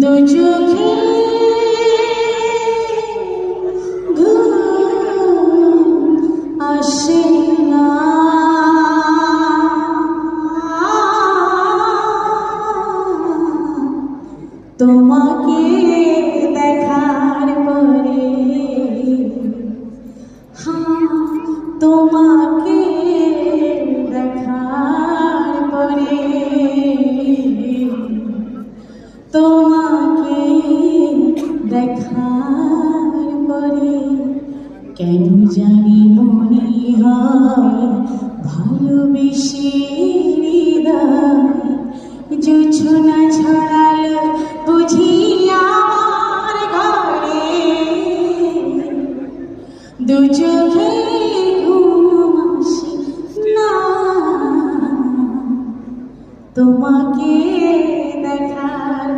দু চোখে তোমাকে দেখার পরে হ্যাঁ তোমাকে দেখার পরে তোমাকে দেখার পরে কেন জানি মনে হয় ভালোবেসে হৃদয়? জোছনা ছড়ালো দু চোখে না তোমাকে দেখার